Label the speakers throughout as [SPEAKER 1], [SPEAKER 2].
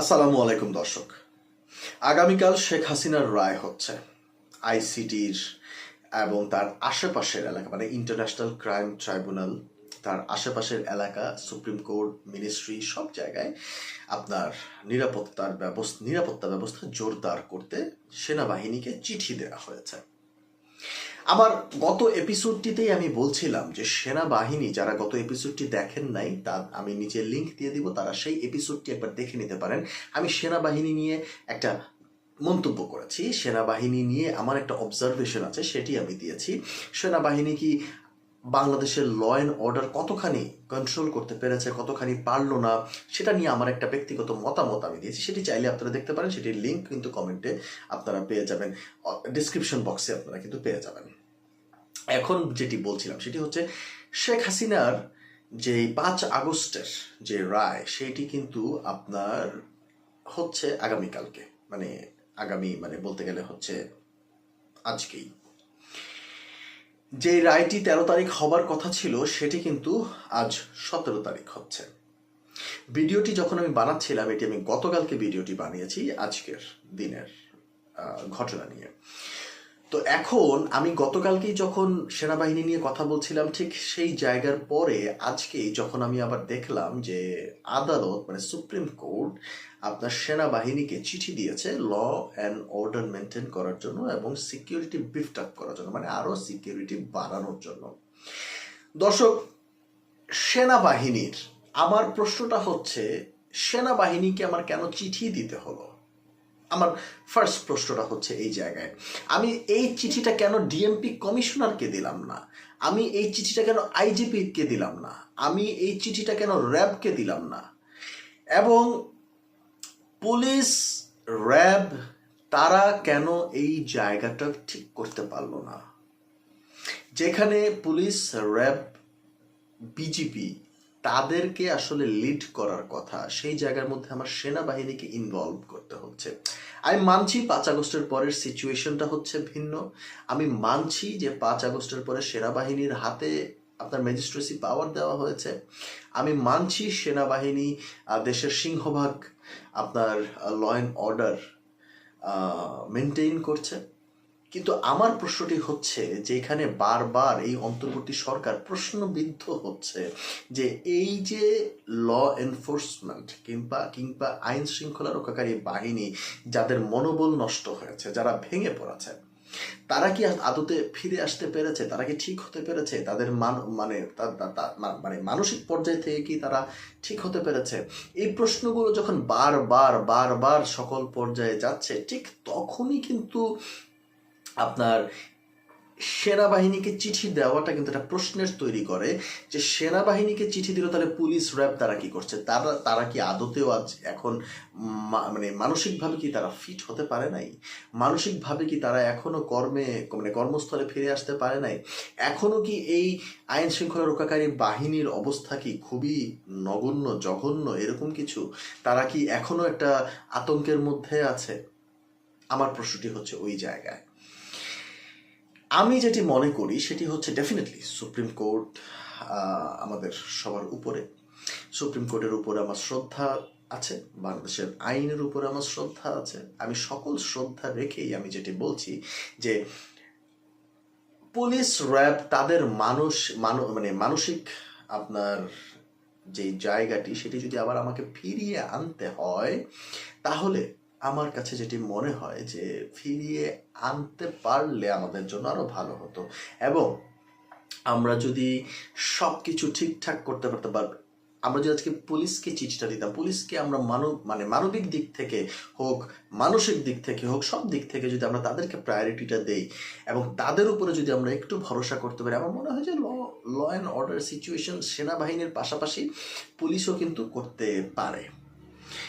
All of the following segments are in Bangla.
[SPEAKER 1] আসসালামু আলাইকুম, দর্শক। আগামীকাল শেখ হাসিনার রায় হচ্ছে। আইসিটির এবং তার আশেপাশের এলাকা মানে ইন্টারন্যাশনাল ক্রাইম ট্রাইব্যুনাল, তার আশেপাশের এলাকা, সুপ্রিম কোর্ট, মিনিস্ট্রি, সব জায়গায় আপনার নিরাপত্তার ব্যবস্থা, নিরাপত্তা ব্যবস্থা জোরদার করতে সেনাবাহিনীকে চিঠি দেওয়া হয়েছে। আমার গত এপিসোডটিতেই আমি বলছিলাম যে সেনাবাহিনী যারা গত এপিসোডটি দেখেন নাই, তা আমি নিচে লিঙ্ক দিয়ে দিব, তারা সেই এপিসোডটি একবার দেখে নিতে পারেন। আমি সেনাবাহিনী নিয়ে একটা মন্তব্য করেছি। সেনাবাহিনী নিয়ে আমার একটা অবজারভেশন আছে, সেটি আমি দিয়েছি। সেনাবাহিনী কি বাংলাদেশের ল অ্যান্ড অর্ডার কতখানি কন্ট্রোল করতে পেরেছে, কতখানি পারল না, সেটা নিয়ে আমার একটা ব্যক্তিগত মতামত আমি দিয়েছি। সেটি চাইলে আপনারা দেখতে পারেন, সেটির লিঙ্ক কিন্তু কমেন্টে আপনারা পেয়ে যাবেন। ডিসক্রিপশন বক্সে আপনারা কিন্তু পেয়ে যাবেন। এখন যেটি বলছিলাম, সেটি হচ্ছে শেখ হাসিনার যে পাঁচ আগস্টের যে রায়, সেটি কিন্তু আপনার হচ্ছে আগামীকালকে মানে আগামী মানে বলতে গেলে হচ্ছে আজকেই। যে রায়টি তেরো তারিখ হবার কথা ছিল, সেটি কিন্তু আজ সতেরো তারিখ হচ্ছে। ভিডিওটি যখন আমি বানাচ্ছিলাম, এটি আমি গতকালকে ভিডিওটি বানিয়েছি, আজকের দিনের ঘটনা নিয়ে। তো এখন আমি গতকালকেই যখন সেনাবাহিনী নিয়ে কথা বলছিলাম, ঠিক সেই জায়গার পরে আজকেই যখন আমি আবার দেখলাম যে আদালত মানে সুপ্রিম কোর্ট, আপনার সেনাবাহিনীকে চিঠি দিয়েছে ল অ্যান্ড অর্ডার মেনটেন করার জন্য এবং সিকিউরিটি বিফট আপ করার জন্য মানে আরও সিকিউরিটি বাড়ানোর জন্য। দর্শক, সেনাবাহিনীর, আমার প্রশ্নটা হচ্ছে, সেনাবাহিনীকে আমার কেন চিঠি দিতে হলো? আমার ফার্স্ট প্রশ্নটা হচ্ছে এই জায়গায়। আমি এই চিঠিটা কেন ডিএমপি কমিশনারকে দিলাম না? আমি এই চিঠিটা কেন আইজিপিকে দিলাম না? আমি এই চিঠিটা কেন র্যাবকে দিলাম না? এবং পুলিশ র্যাব তারা কেন এই জায়গাটা ঠিক করতে পারল না? যেখানে পুলিশ র্যাব বিজিপি তাদেরকে আসলে লিড করার কথা, সেই জায়গার মধ্যে আমার সেনাবাহিনীকে ইনভলভ করতে হচ্ছে। আমি মানছি পাঁচ আগস্টের পরের সিচুয়েশনটা হচ্ছে ভিন্ন। আমি মানছি যে পাঁচ আগস্টের পরে সেনাবাহিনীর হাতে আপনার ম্যাজিস্ট্রেসি পাওয়ার দেওয়া হয়েছে। আমি মানছি সেনাবাহিনী দেশের সিংহভাগ আপনার ল অ্যান্ড অর্ডার মেনটেন করছে। কিন্তু আমার প্রশ্নটি হচ্ছে যে এখানে বারবার এই অন্তর্বর্তী সরকার প্রশ্নবিদ্ধ হচ্ছে যে এই যে ল এনফোর্সমেন্ট কিংবা কিংবা আইন শৃঙ্খলা রক্ষাকারী বাহিনী যাদের মনোবল নষ্ট হয়েছে, যারা ভেঙে পড়েছে, তারা কি আদতে ফিরে আসতে পেরেছে? তারা কি ঠিক হতে পেরেছে? তাদের মান মানে মানে মানসিক পর্যায় থেকে কি তারা ঠিক হতে পেরেছে? এই প্রশ্নগুলো যখন বারবার বারবার সকল পর্যায়ে যাচ্ছে, ঠিক তখনই কিন্তু আপনার সেনাবাহিনীকে চিঠি দেওয়াটা কিন্তু একটা প্রশ্নের তৈরি করে যে সেনাবাহিনীকে চিঠি দিল তাহলে পুলিশ র্যাব তারা কি করছে? তারা তারা কি আদতেও আজ এখন মানে মানসিকভাবে কি তারা ফিট হতে পারে নাই? মানসিকভাবে কি তারা এখনও কর্মে মানে কর্মস্থলে ফিরে আসতে পারে নাই? এখনও কি এই আইন শৃঙ্খলা রক্ষাকারী বাহিনীর অবস্থা কি খুবই নগণ্য, জঘন্য এরকম কিছু? তারা কি এখনও একটা আতঙ্কের মধ্যে আছে? আমার প্রশ্নটি হচ্ছে ওই জায়গায়। আমি যেটি মনে করি, সেটি হচ্ছে ডেফিনেটলি সুপ্রিম কোর্ট আমাদের সবার উপরে। সুপ্রিম কোর্টের উপরে আমার শ্রদ্ধা আছে, বাংলাদেশের আইনের উপরে আমার শ্রদ্ধা আছে। আমি সকল শ্রদ্ধা রেখেই আমি যেটি বলছি যে পুলিশ র্যাব তাদের মানুষ, মানো- মানে মানসিক আপনার যে জায়গাটি, সেটি যদি আবার আমাকে ফিরিয়ে আনতে হয়, তাহলে আমার কাছে যেটি মনে হয় যে ফিরিয়ে আনতে পারলে আমাদের জন্য আরও ভালো হতো। এবং আমরা যদি সব কিছু ঠিকঠাক করতে পারতাম বা আমরা যদি আজকে পুলিশকে চিঠিটা দিতাম, পুলিশকে আমরা মানব মানে মানবিক দিক থেকে হোক, মানসিক দিক থেকে হোক, সব দিক থেকে যদি আমরা তাদেরকে প্রায়োরিটিটা দেই এবং তাদের উপরে যদি আমরা একটু ভরসা করতে পারি, আমার মনে হয় যে law law and order situation সেনাবাহিনীর পাশাপাশি পুলিশও কিন্তু করতে পারে।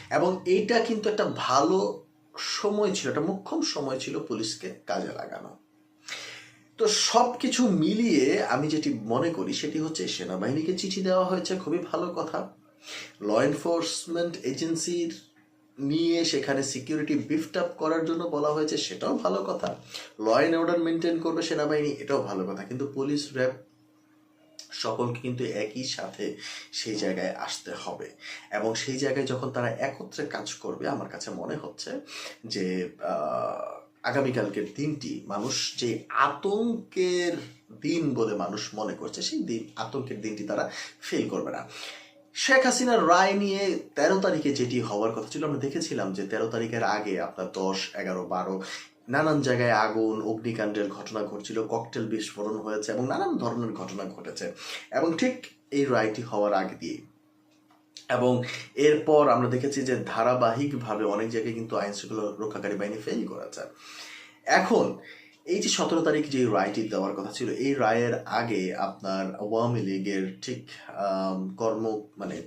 [SPEAKER 1] এবং এইটা কিন্তু একটা ভালো সময় ছিল, একটা মোক্ষম সময় ছিল পুলিশকে কাজে লাগানো। তো সব কিছু মিলিয়ে আমি যেটি মনে করি সেটি হচ্ছে সেনাবাহিনীকে চিঠি দেওয়া হয়েছে, খুবই ভালো কথা। ল এনফোর্সমেন্ট এজেন্সির নিয়ে সেখানে সিকিউরিটি বিফট আপ করার জন্য বলা হয়েছে, সেটাও ভালো কথা। ল অ্যান্ড অর্ডার মেনটেন করবে সেনাবাহিনী, এটাও ভালো কথা। কিন্তু পুলিশ র্যাব সকলকে কিন্তু একই সাথে সেই জায়গায় আসতে হবে। এবং সেই জায়গায় যখন তারা একত্রে কাজ করবে, আমার কাছে মনে হচ্ছে যে আগামীকালকের দিনটি মানুষ যে আতঙ্কের দিন বলে মানুষ মনে করছে, সেই দিন, আতঙ্কের দিনটি তারা ফিল করবে না। শেখ হাসিনার রায় নিয়ে তেরো তারিখে যেটি হওয়ার কথা ছিল, আমরা দেখেছিলাম যে তেরো তারিখের আগে আপনার দশ, এগারো, বারো নানান জায়গায় আগুন, অগ্নিকাণ্ডের ঘটনা ঘটছিল ককটেল বিস্ফোরণ হয়েছে এবং নানান ধরনের ঘটনা ঘটেছে। এবং ঠিক এই রায়টি হওয়ার আগে দিয়ে। এবং এরপর আমরা দেখেছি যে ধারাবাহিকভাবে অনেক জায়গায় কিন্তু আইন শৃঙ্খলা রক্ষাকারী বাহিনী ফেল করেছে। এখন, এই যে সতেরো তারিখ যে রায়টি দেওয়ার কথা ছিল, এই রায়ের আগে আপনার আওয়ামী লীগের ঠিক কর্ম মানে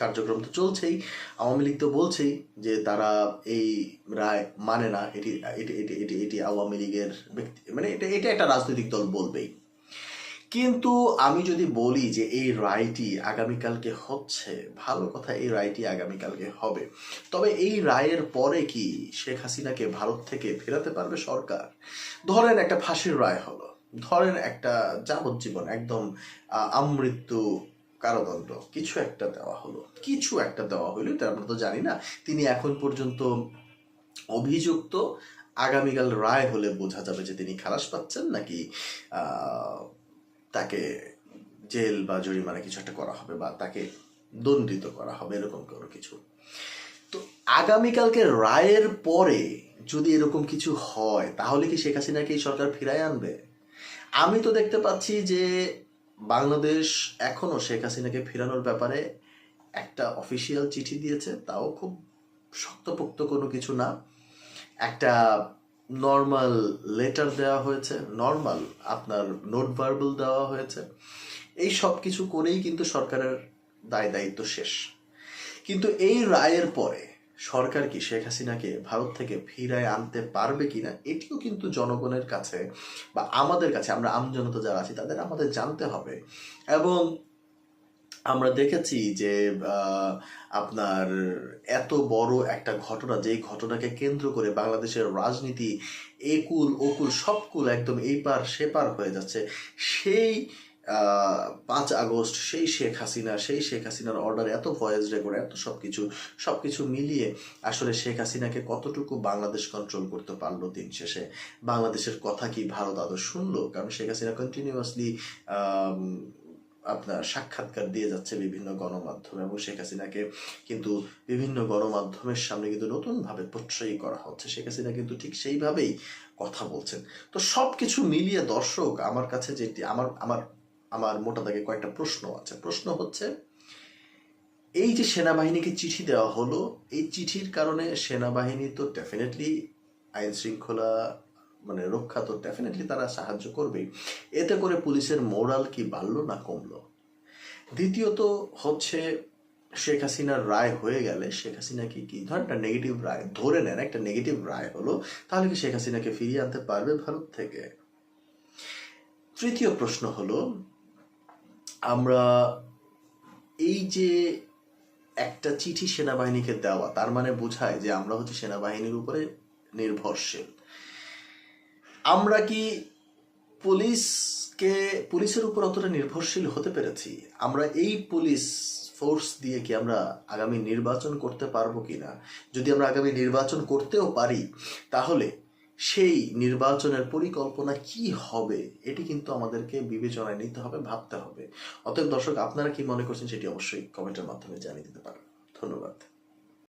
[SPEAKER 1] কার্যক্রম তো চলছেই। আওয়ামী লীগ তো বলছেই যে তারা এই রায় মানে না, এটি এটি এটি এটি এটি আওয়ামী লীগের ব্যক্তি মানে এটা এটা একটা রাজনৈতিক দল বলবেই। কিন্তু আমি যদি বলি যে এই রায়টি আগামীকালকে হচ্ছে, ভালো কথা এই রায়টি আগামীকালকে হবে। তবে এই রায়ের পরে কি শেখ হাসিনাকে ভারত থেকে ফেরাতে পারবে সরকার? ধরেন একটা ফাঁসির রায় হলো। ধরেন একটা যাবজ্জীবন, একদম আমৃত্যু কারাদণ্ড। কিছু একটা দেওয়া হলো। কিছু একটা দেওয়া হলো, এটা আমরা তো জানি না। তিনি এখন পর্যন্ত অভিযুক্ত। আগামীকাল রায় হলে বোঝা যাবে যে তিনি খালাস পাচ্ছেন নাকি তাকে জেল বা জরিমানা কিছু একটা করা হবে বা তাকে দণ্ডিত করা হবে, এরকম কোনো কিছু। তো আগামীকালকে রায়ের পরে যদি এরকম কিছু হয়, তাহলে কি শেখ হাসিনাকে এই সরকার ফিরায় আনবে? আমি তো দেখতে পাচ্ছি যে বাংলাদেশ এখনও শেখ হাসিনাকে ফেরানোর ব্যাপারে একটা অফিসিয়াল চিঠি দিয়েছে, তাও খুব শক্তপোক্ত কোনো কিছু না। একটা নর্মাল লেটার দেওয়া হয়েছে নর্মাল আপনার নোট ভার্বল দেওয়া হয়েছে। এই সব কিছু করেই কিন্তু সরকারের দায় দায়িত্ব শেষ। কিন্তু এই রায়ের পরে সরকার কি শেখ হাসিনাকে ভারত থেকে ফিরায় আনতে পারবে কিনা? এটিও কিন্তু জনগণের কাছে বা আমাদের কাছে, আমরা আমজনতা যারা আছি, তাদের আমাদের জানতে হবে। এবং আমরা দেখেছি যে আপনার এত বড় একটা ঘটনা যেই ঘটনাকে কেন্দ্র করে বাংলাদেশের রাজনীতি একুল ওকুল সবকুল একদম এই পার সে পার হয়ে যাচ্ছে। সেই পাঁচ আগস্ট সেই শেখ হাসিনা, সেই শেখ হাসিনার অর্ডার এত ভয়েস রেকর্ড এত সব কিছু সব কিছু মিলিয়ে আসলে শেখ হাসিনাকে কতটুকু বাংলাদেশ কন্ট্রোল করতে পারল দিন শেষে? বাংলাদেশের কথা কি ভারত আদৌ শুনলো? কারণ শেখ হাসিনা কন্টিনিউয়াসলি আপনার সাক্ষাৎকার দিয়ে যাচ্ছে বিভিন্ন গণমাধ্যমে এবং শেখ হাসিনাকে কিন্তু বিভিন্ন গণমাধ্যমের সামনে কিন্তু নতুনভাবে পোট্রেই করা হচ্ছে। শেখ হাসিনা কিন্তু ঠিক সেইভাবেই কথা বলছেন। তো সব কিছু মিলিয়ে দর্শক, আমার কাছে যেটি, আমার আমার আমার মোটা দাগে কয়েকটা প্রশ্ন আছে। প্রশ্ন হচ্ছে, এই যে সেনাবাহিনীকে চিঠি দেওয়া হলো, এই চিঠির কারণে সেনাবাহিনী তো ডেফিনেটলি আইন শৃঙ্খলা মানে রক্ষা তো ডেফিনেটলি তারা সাহায্য করবেই। এতে করে পুলিশের মোরাল কি বাড়লো না কমলো? দ্বিতীয়ত হচ্ছে, শেখ হাসিনার রায় হয়ে গেলে শেখ হাসিনা কি ধরেন একটা নেগেটিভ রায় ধরে নেন, একটা নেগেটিভ রায় হলো, তাহলে কি শেখ হাসিনাকে ফিরিয়ে আনতে পারবে ভারত থেকে? তৃতীয় প্রশ্ন হলো আমরা এই যে একটা চিঠি সেনাবাহিনীকে দেওয়া, তার মানে বোঝায় যে আমরা হচ্ছে সেনাবাহিনীর উপরে নির্ভরশীল। আমরা কি পুলিশকে, পুলিশের উপর অতটা নির্ভরশীল হতে পেরেছি? আমরা এই পুলিশ ফোর্স দিয়ে কি আমরা আগামী নির্বাচন করতে পারব কিনা? যদি আমরা আগামী নির্বাচন করতেও পারি, তাহলে সেই নির্বাচনের পরিকল্পনা কি হবে, এটি কিন্তু আমাদেরকে বিবেচনায় নিতে হবে, ভাবতে হবে। অতএব দর্শক, আপনারা কি মনে করছেন সেটি অবশ্যই কমেন্টের মাধ্যমে জানিয়ে দিতে পারেন। ধন্যবাদ।